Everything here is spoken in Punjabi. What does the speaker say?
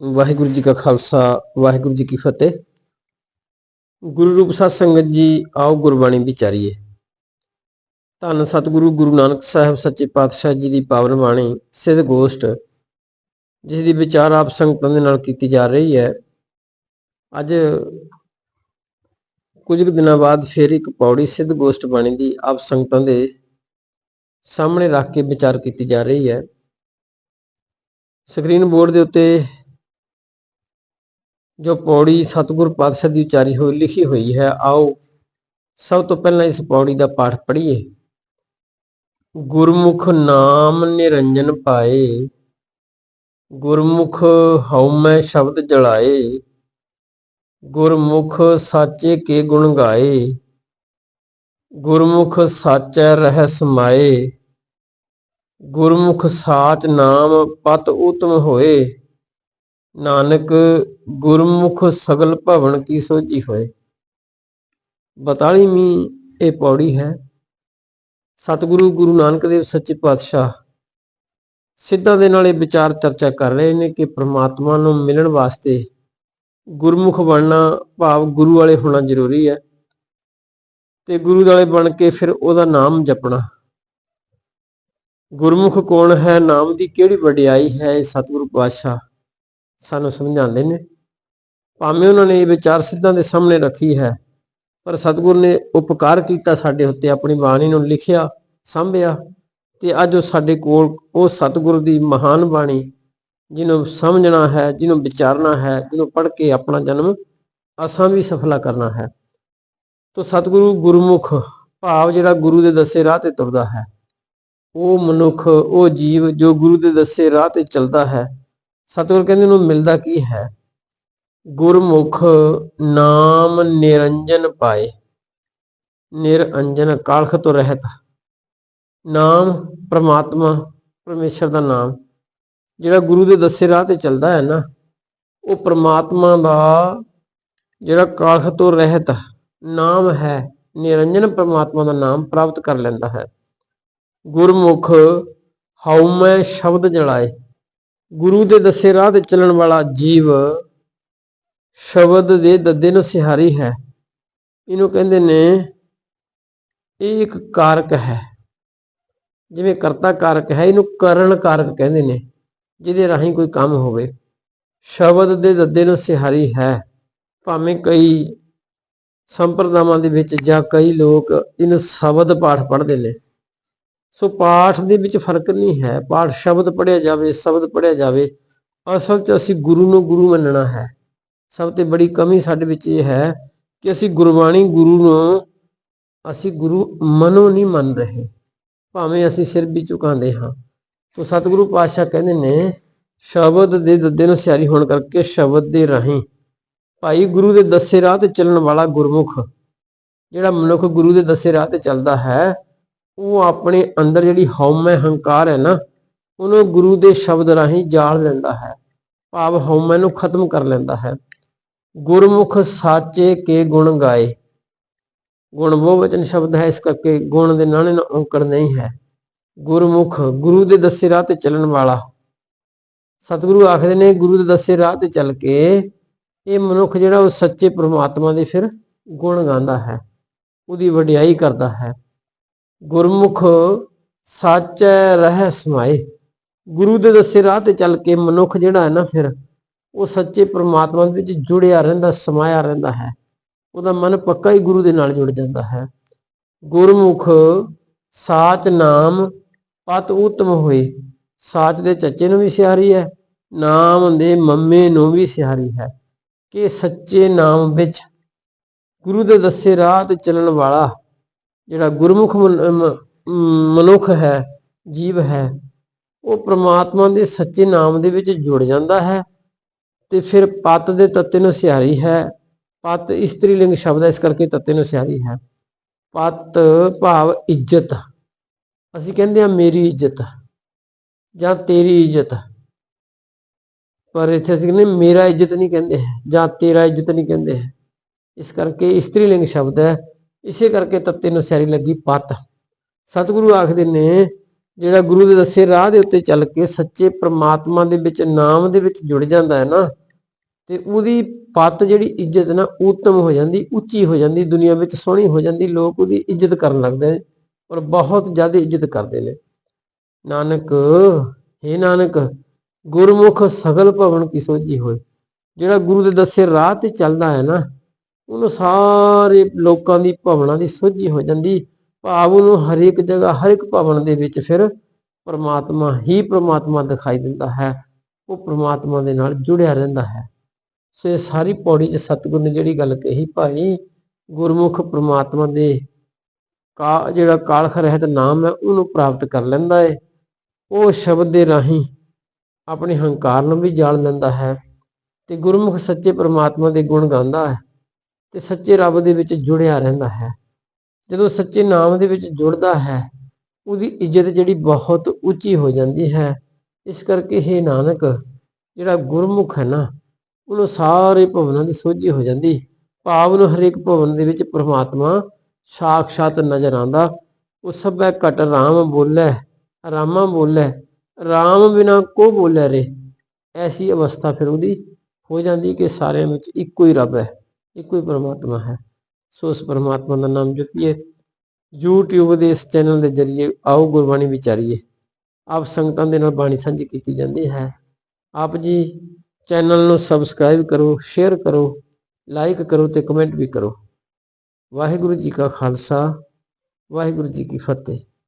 ਵਾਹਿਗੁਰੂ ਜੀ ਕਾ ਖਾਲਸਾ, ਵਾਹਿਗੁਰੂ ਜੀ ਕੀ ਫਤਿਹ। ਗੁਰੂ ਰੂਪ ਸਾਧ ਸੰਗਤ ਜੀ, ਆਓ ਗੁਰਬਾਣੀ ਵਿਚਾਰੀਏ ਧੰਨ ਸਤਿਗੁਰੂ ਗੁਰੂ ਨਾਨਕ ਸਾਹਿਬ ਸੱਚੇ ਪਾਤਸ਼ਾਹ ਜੀ ਦੀ ਪਾਵਨ ਬਾਣੀ, ਸਿੱਧ ਗੋਸ਼ਟ, ਜਿਸ ਦੀ ਵਿਚਾਰ ਆਪ ਸੰਗਤਾਂ ਦੇ ਨਾਲ ਕੀਤੀ ਜਾ ਰਹੀ ਹੈ। ਅੱਜ ਕੁਝ ਕੁ ਦਿਨਾਂ ਬਾਅਦ ਫਿਰ ਇੱਕ ਪੌੜੀ ਸਿੱਧ ਗੋਸ਼ਟ ਬਾਣੀ ਦੀ ਆਪ ਸੰਗਤਾਂ ਦੇ ਸਾਹਮਣੇ ਰੱਖ ਕੇ ਵਿਚਾਰ ਕੀਤੀ ਜਾ ਰਹੀ ਹੈ। ਸਕਰੀਨ ਬੋਰਡ ਦੇ ਉੱਤੇ ਜੋ ਪੌੜੀ ਸਤਿਗੁਰ ਪਾਤਸ਼ਾਹ ਦੀ ਉਚਾਰੀ ਹੋਈ, ਲਿਖੀ ਹੋਈ ਹੈ, ਆਓ ਸਭ ਤੋਂ ਪਹਿਲਾਂ ਇਸ ਪੌੜੀ ਦਾ ਪਾਠ ਪੜ੍ਹੀਏ। ਗੁਰਮੁਖ ਨਾਮ ਨਿਰੰਜਨ ਪਾਏ, ਗੁਰਮੁਖ ਹਉਮੈ ਸ਼ਬਦ ਜਲਾਏ, ਗੁਰਮੁਖ ਸਾਚੇ ਕੇ ਗੁਣ ਗਾਏ, ਗੁਰਮੁਖ ਸਾਚੈ ਰਹਿ ਸਮਾਏ ਗੁਰਮੁਖ ਸਾਚ ਨਾਮ ਪਤ ਉਤਮ ਹੋਏ। ਨਾਨਕ ਗੁਰਮੁਖ ਸਗਲ ਭਵਨ ਕੀ ਸੋਝੀ ਹੋਏ। 42ਵੀਂ ਇਹ ਪੌੜੀ ਹੈ। ਸਤਿਗੁਰੂ ਗੁਰੂ ਨਾਨਕ ਦੇਵ ਸੱਚੇ ਪਾਤਸ਼ਾਹ ਸਿੱਧਾਂ ਦੇ ਨਾਲ ਇਹ ਵਿਚਾਰ ਚਰਚਾ ਕਰ ਰਹੇ ਨੇ ਕਿ ਪ੍ਰਮਾਤਮਾ ਨੂੰ ਮਿਲਣ ਵਾਸਤੇ ਗੁਰਮੁਖ ਬਣਨਾ ਭਾਵ ਗੁਰੂ ਵਾਲੇ ਹੋਣਾ ਜ਼ਰੂਰੀ ਹੈ ਤੇ ਗੁਰੂ ਵਾਲੇ ਬਣ ਕੇ ਫਿਰ ਉਹਦਾ ਨਾਮ ਜਪਣਾ। ਗੁਰਮੁਖ ਕੌਣ ਹੈ? ਨਾਮ ਦੀ ਕਿਹੜੀ ਵਡਿਆਈ ਹੈ? ਇਹ ਸਤਿਗੁਰੂ ਪਾਤਸ਼ਾਹ ਸਾਨੂੰ ਸਮਝਾਉਂਦੇ ਨੇ। ਭਾਵੇਂ ਉਹਨਾਂ ਨੇ ਇਹ ਵਿਚਾਰ ਸਿੱਧਾਂ ਦੇ ਸਾਹਮਣੇ ਰੱਖੀ ਹੈ, ਪਰ ਸਤਿਗੁਰ ਨੇ ਉਪਕਾਰ ਕੀਤਾ ਸਾਡੇ ਉੱਤੇ, ਆਪਣੀ ਬਾਣੀ ਨੂੰ ਲਿਖਿਆ, ਸੰਭਿਆ ਤੇ ਅੱਜ ਉਹ ਸਾਡੇ ਕੋਲ, ਉਹ ਸਤਿਗੁਰ ਦੀ ਮਹਾਨ ਬਾਣੀ ਜਿਹਨੂੰ ਸਮਝਣਾ ਹੈ, ਜਿਹਨੂੰ ਵਿਚਾਰਨਾ ਹੈ, ਜਿਹਨੂੰ ਪੜ੍ਹ ਕੇ ਆਪਣਾ ਜਨਮ ਅਸਾਂ ਵੀ ਸਫਲਾ ਕਰਨਾ ਹੈ। ਤੋ ਸਤਿਗੁਰੂ ਗੁਰਮੁਖ ਭਾਵ ਜਿਹੜਾ ਗੁਰੂ ਦੇ ਦੱਸੇ ਰਾਹ ਤੇ ਤੁਰਦਾ ਹੈ, ਉਹ ਮਨੁੱਖ, ਉਹ ਜੀਵ ਜੋ ਗੁਰੂ ਦੇ ਦੱਸੇ ਰਾਹ ਤੇ ਚੱਲਦਾ ਹੈ ਸਤਿਗੁਰ ਕਹਿੰਦੇ ਨੂੰ ਮਿਲਦਾ ਕੀ ਹੈ? ਗੁਰਮੁਖ ਨਾਮ ਨਿਰੰਜਨ ਪਾਏ, ਨਿਰੰਜਨ ਕਾਲਖ ਤੋਂ ਰਹਿਤ। ਨਾਮ ਪ੍ਰਮਾਤਮਾ, ਪਰਮੇਸ਼ਰ ਦਾ ਨਾਮ। ਜਿਹੜਾ ਗੁਰੂ ਦੇ ਦੱਸੇ ਰਾਹ ਤੇ ਚੱਲਦਾ ਹੈ ਨਾ, ਉਹ ਪ੍ਰਮਾਤਮਾ ਦਾ ਜਿਹੜਾ ਕਾਲਖ ਤੋਂ ਰਹਿਤ ਨਾਮ ਹੈ, ਨਿਰੰਜਨ ਪ੍ਰਮਾਤਮਾ ਦਾ ਨਾਮ ਪ੍ਰਾਪਤ ਕਰ ਲੈਂਦਾ ਹੈ। ਗੁਰਮੁਖ ਹਉਮੈ ਸ਼ਬਦ ਜਲਾਏ। ਗੁਰੂ ਦੇ ਦੱਸੇ ਰਾਹ ਤੇ ਚੱਲਣ ਵਾਲਾ ਜੀਵ ਸ਼ਬਦ ਦੇ ਦੱਦੇ ਨੂੰ ਸਿਹਾਰੀ ਹੈ। ਇਹਨੂੰ ਕਹਿੰਦੇ ਨੇ, ਇਹ ਇੱਕ ਕਾਰਕ ਹੈ। ਜਿਵੇਂ ਕਰਤਾ ਕਾਰਕ ਹੈ, ਇਹਨੂੰ ਕਰਨ ਕਾਰਕ ਕਹਿੰਦੇ ਨੇ, ਜਿਹਦੇ ਰਾਹੀਂ ਕੋਈ ਕੰਮ ਹੋਵੇ। ਸ਼ਬਦ ਦੇ ਦੱਦੇ ਨੂੰ ਸਿਹਾਰੀ ਹੈ। ਭਾਵੇਂ ਕਈ ਸੰਪਰਦਾਵਾਂ ਦੇ ਵਿੱਚ ਜਾਂ ਕਈ ਲੋਕ ਇਹਨੂੰ ਸ਼ਬਦ ਪਾਠ ਪੜ੍ਹਦੇ ਨੇ। ਸੋ ਪਾਠ ਦੇ ਵਿੱਚ ਫ਼ਰਕ ਨਹੀਂ ਹੈ। ਪਾਠ ਸ਼ਬਦ ਪੜਿਆ ਜਾਵੇ, ਸ਼ਬਦ ਪੜਿਆ ਜਾਵੇ, ਅਸਲ 'ਚ ਅਸੀਂ ਗੁਰੂ ਨੂੰ ਗੁਰੂ ਮੰਨਣਾ ਹੈ। ਸਭ ਤੋਂ ਬੜੀ ਕਮੀ ਸਾਡੇ ਵਿੱਚ ਇਹ ਹੈ ਕਿ ਅਸੀਂ ਗੁਰਬਾਣੀ ਗੁਰੂ ਨੂੰ ਅਸੀਂ ਗੁਰੂ ਮਨੋਂ ਨਹੀਂ ਮੰਨ ਰਹੇ, ਭਾਵੇਂ ਅਸੀਂ ਸਿਰ ਵੀ ਝੁਕਾਉਂਦੇ ਹਾਂ। ਸੋ ਸਤਿਗੁਰੂ ਪਾਤਸ਼ਾਹ ਕਹਿੰਦੇ ਨੇ, ਸ਼ਬਦ ਦੇ ਦੱਦੇ ਨੂੰ ਸਿਆਰੀ ਹੋਣ ਕਰਕੇ ਸ਼ਬਦ ਦੇ ਰਾਹੀਂ ਭਾਈ ਗੁਰੂ ਦੇ ਦੱਸੇ ਰਾਹ ਤੇ ਚੱਲਣ ਵਾਲਾ ਗੁਰਮੁਖ, ਜਿਹੜਾ ਮਨੁੱਖ ਗੁਰੂ ਦੇ ਦੱਸੇ ਰਾਹ ਤੇ ਚੱਲਦਾ ਹੈ ਉਹ ਆਪਣੇ ਅੰਦਰ ਜਿਹੜੀ ਹਉਮੈ ਹੰਕਾਰ ਹੈ ਨਾ, ਉਹਨੂੰ ਗੁਰੂ ਦੇ ਸ਼ਬਦ ਰਾਹੀਂ ਜਾਲ ਲੈਂਦਾ ਹੈ, ਭਾਵ ਹਉਮੈ ਨੂੰ ਖਤਮ ਕਰ ਲੈਂਦਾ ਹੈ। ਗੁਰਮੁਖ ਸਾਚੇ ਕੇ ਗੁਣ ਗਾਏ। ਗੁਣ ਬਹੁਵਚਨ ਸ਼ਬਦ ਹੈ, ਇਸ ਕਰਕੇ ਗੁਣ ਦੇ ਨਾਣੇ ਨਾਲ ਔਂਕੜ ਨਹੀਂ ਹੈ। ਗੁਰਮੁਖ, ਗੁਰੂ ਦੇ ਦੱਸੇ ਰਾਹ ਤੇ ਚੱਲਣ ਵਾਲਾ। ਸਤਿਗੁਰੂ ਆਖਦੇ ਨੇ, ਗੁਰੂ ਦੇ ਦੱਸੇ ਰਾਹ ਤੇ ਚੱਲ ਕੇ ਇਹ ਮਨੁੱਖ ਜਿਹੜਾ ਉਹ ਸੱਚੇ ਪ੍ਰਮਾਤਮਾ ਦੇ ਫਿਰ ਗੁਣ ਗਾਉਂਦਾ ਹੈ, ਉਹਦੀ ਵਡਿਆਈ ਕਰਦਾ ਹੈ। ਗੁਰਮੁਖ ਸਾਚੈ ਰਹਿ ਸਮਾਏ। ਗੁਰੂ ਦੇ ਦੱਸੇ ਰਾਹ ਤੇ ਚੱਲ ਕੇ ਮਨੁੱਖ ਜਿਹੜਾ ਹੈ ਨਾ ਫਿਰ, ਉਹ ਸੱਚੇ ਪ੍ਰਮਾਤਮਾ ਦੇ ਵਿੱਚ ਜੁੜਿਆ ਰਹਿੰਦਾ, ਸਮਾਇਆ ਰਹਿੰਦਾ ਹੈ। ਉਹਦਾ ਮਨ ਪੱਕਾ ਹੀ ਗੁਰੂ ਦੇ ਨਾਲ ਜੁੜ ਜਾਂਦਾ ਹੈ। ਗੁਰਮੁਖ ਸਾਚ ਨਾਮ ਪਤ ਉਤਮ ਹੋਏ। ਸਾਚ ਦੇ ਚੱਚੇ ਨੂੰ ਵੀ ਸਿਹਾਰੀ ਹੈ, ਨਾਮ ਦੇ ਮੰਮੇ ਨੂੰ ਵੀ ਸਿਹਾਰੀ ਹੈ। ਕਿ ਸੱਚੇ ਨਾਮ ਵਿੱਚ ਗੁਰੂ ਦੇ ਦੱਸੇ ਰਾਹ ਤੇ ਚੱਲਣ ਵਾਲਾ ਜਿਹੜਾ ਗੁਰਮੁਖ ਮਨ- ਮਨੁੱਖ ਹੈ, ਜੀਵ ਹੈ, ਉਹ ਪ੍ਰਮਾਤਮਾ ਦੇ ਸੱਚੇ ਨਾਮ ਦੇ ਵਿੱਚ ਜੁੜ ਜਾਂਦਾ ਹੈ ਤੇ ਫਿਰ ਪਤ ਦੇ ਤੱਤੇ ਨੂੰ ਸਿਹਾਰੀ ਹੈ। ਪਤ ਇਸਤਰੀ ਲਿੰਗ ਸ਼ਬਦ ਹੈ, ਇਸ ਕਰਕੇ ਤੱਤੇ ਨੂੰ ਸਿਹਾਰੀ ਹੈ। ਪਤ ਭਾਵ ਇੱਜ਼ਤ। ਅਸੀਂ ਕਹਿੰਦੇ ਆ ਮੇਰੀ ਇੱਜ਼ਤ ਜਾਂ ਤੇਰੀ ਇੱਜ਼ਤ। ਪਰ ਇੱਥੇ ਅਸੀਂ ਕਹਿੰਦੇ ਮੇਰਾ ਇੱਜ਼ਤ ਨਹੀਂ ਕਹਿੰਦੇ, ਜਾਂ ਤੇਰਾ ਇੱਜ਼ਤ ਨਹੀਂ ਕਹਿੰਦੇ। ਇਸ ਕਰਕੇ ਇਸਤਰੀ ਲਿੰਗ ਸ਼ਬਦ ਹੈ ਇਸੇ ਕਰਕੇ ਤੱਤੇ ਨੂੰ ਸਿਆਰੀ ਲੱਗੀ ਪਤ। ਸਤਿਗੁਰੂ ਆਖਦੇ ਨੇ, ਜਿਹੜਾ ਗੁਰੂ ਦੇ ਦੱਸੇ ਰਾਹ ਦੇ ਉੱਤੇ ਚੱਲ ਕੇ ਸੱਚੇ ਪ੍ਰਮਾਤਮਾ ਦੇ ਵਿੱਚ, ਨਾਮ ਦੇ ਵਿੱਚ ਜੁੜ ਜਾਂਦਾ ਹੈ ਨਾ, ਤੇ ਉਹਦੀ ਪੱਤ ਜਿਹੜੀ ਇੱਜ਼ਤ ਨਾ ਉੱਤਮ ਹੋ ਜਾਂਦੀ, ਉੱਚੀ ਹੋ ਜਾਂਦੀ, ਦੁਨੀਆ ਵਿੱਚ ਸੋਹਣੀ ਹੋ ਜਾਂਦੀ, ਲੋਕ ਉਹਦੀ ਇੱਜ਼ਤ ਕਰਨ ਲੱਗਦੇ ਨੇ ਔਰ ਬਹੁਤ ਜ਼ਿਆਦਾ ਇੱਜ਼ਤ ਕਰਦੇ ਨੇ। ਨਾਨਕ, ਹੇ ਨਾਨਕ, ਗੁਰਮੁਖ ਸਗਲ ਭਵਨ ਕੀ ਸੋਝੀ ਹੋਏ। ਜਿਹੜਾ ਗੁਰੂ ਦੇ ਦੱਸੇ ਰਾਹ ਤੇ ਚੱਲਦਾ ਹੈ ਨਾ ਉਹਨੂੰ ਸਾਰੇ ਲੋਕਾਂ ਦੀ ਭਵਨਾਂ ਦੀ ਸੋਝੀ ਹੋ ਜਾਂਦੀ। ਭਾਵ ਉਹਨੂੰ ਹਰ ਇੱਕ ਜਗ੍ਹਾ ਹਰ ਇੱਕ ਭਵਨ ਦੇ ਵਿੱਚ ਫਿਰ ਪਰਮਾਤਮਾ ਹੀ ਪਰਮਾਤਮਾ ਦਿਖਾਈ ਦਿੰਦਾ ਹੈ। ਉਹ ਪਰਮਾਤਮਾ ਦੇ ਨਾਲ ਜੁੜਿਆ ਰਹਿੰਦਾ ਹੈ। ਸੋ ਇਹ ਸਾਰੀ ਪੌੜੀ 'ਚ ਸਤਿਗੁਰ ਨੇ ਜਿਹੜੀ ਗੱਲ ਕਹੀ, ਭਾਈ ਗੁਰਮੁਖ ਪਰਮਾਤਮਾ ਦੇ ਕਾ, ਜਿਹੜਾ ਕਾਲਖ ਰਹਿਤ ਨਾਮ ਹੈ, ਉਹਨੂੰ ਪ੍ਰਾਪਤ ਕਰ ਲੈਂਦਾ ਹੈ ਉਹ ਸ਼ਬਦ ਦੇ ਰਾਹੀਂ ਆਪਣੇ ਹੰਕਾਰ ਨੂੰ ਵੀ ਜਾਣ ਲੈਂਦਾ ਹੈ ਤੇ ਗੁਰਮੁਖ ਸੱਚੇ ਪਰਮਾਤਮਾ ਦੇ ਗੁਣ ਗਾਉਂਦਾ ਹੈ। ਤੇ ਸੱਚੇ ਰੱਬ ਦੇ ਵਿੱਚ ਜੁੜਿਆ ਰਹਿੰਦਾ ਹੈ। ਜਦੋਂ ਸੱਚੇ ਨਾਮ ਦੇ ਵਿੱਚ ਜੁੜਦਾ ਹੈ, ਉਹਦੀ ਇੱਜ਼ਤ ਜਿਹੜੀ ਬਹੁਤ ਉੱਚੀ ਹੋ ਜਾਂਦੀ ਹੈ। ਇਸ ਕਰਕੇ ਇਹ ਨਾਨਕ, ਜਿਹੜਾ ਗੁਰਮੁਖ ਹੈ ਨਾ, ਉਹਨੂੰ ਸਾਰੇ ਭਵਨਾਂ ਦੀ ਸੋਝੀ ਹੋ ਜਾਂਦੀ। ਭਾਵ ਨੂੰ ਹਰੇਕ ਭਵਨ ਦੇ ਵਿੱਚ ਪ੍ਰਮਾਤਮਾ ਸਾਖਸ਼ਾਤ ਨਜ਼ਰ ਆਂਦਾ ਉਹ ਸਭੈ ਘਟ ਰਾਮ ਬੋਲੇ, ਰਾਮਾ ਬੋਲੇ, ਰਾਮ ਬਿਨਾ ਕੋ ਬੋਲੇ ਰੇ। ਐਸੀ ਅਵਸਥਾ ਫਿਰ ਉਹਦੀ ਹੋ ਜਾਂਦੀ ਕਿ ਸਾਰਿਆਂ ਵਿੱਚ ਇੱਕੋ ਹੀ ਰੱਬ ਹੈ। ਇੱਕੋ ਹੀ ਪਰਮਾਤਮਾ ਹੈ। ਸੋ ਉਸ ਪਰਮਾਤਮਾ ਦਾ ਨਾਮ ਜਪੀਏ। YouTube ਦੇ ਇਸ ਚੈਨਲ ਦੇ ਜਰੀਏ ਆਓ ਗੁਰਬਾਣੀ ਵਿਚਾਰੀਏ। ਆਪ ਸੰਗਤਾਂ ਦੇ ਨਾਲ ਬਾਣੀ ਸਾਂਝੀ ਕੀਤੀ ਜਾਂਦੀ ਹੈ। ਆਪ ਜੀ ਚੈਨਲ ਨੂੰ ਸਬਸਕ੍ਰਾਈਬ ਕਰੋ ਸ਼ੇਅਰ ਕਰੋ ਲਾਈਕ ਕਰੋ ਤੇ ਕਮੈਂਟ ਵੀ ਕਰੋ। ਵਾਹਿਗੁਰੂ ਜੀ ਕਾ ਖਾਲਸਾ, ਵਾਹਿਗੁਰੂ ਜੀ ਕੀ ਫਤਿਹ।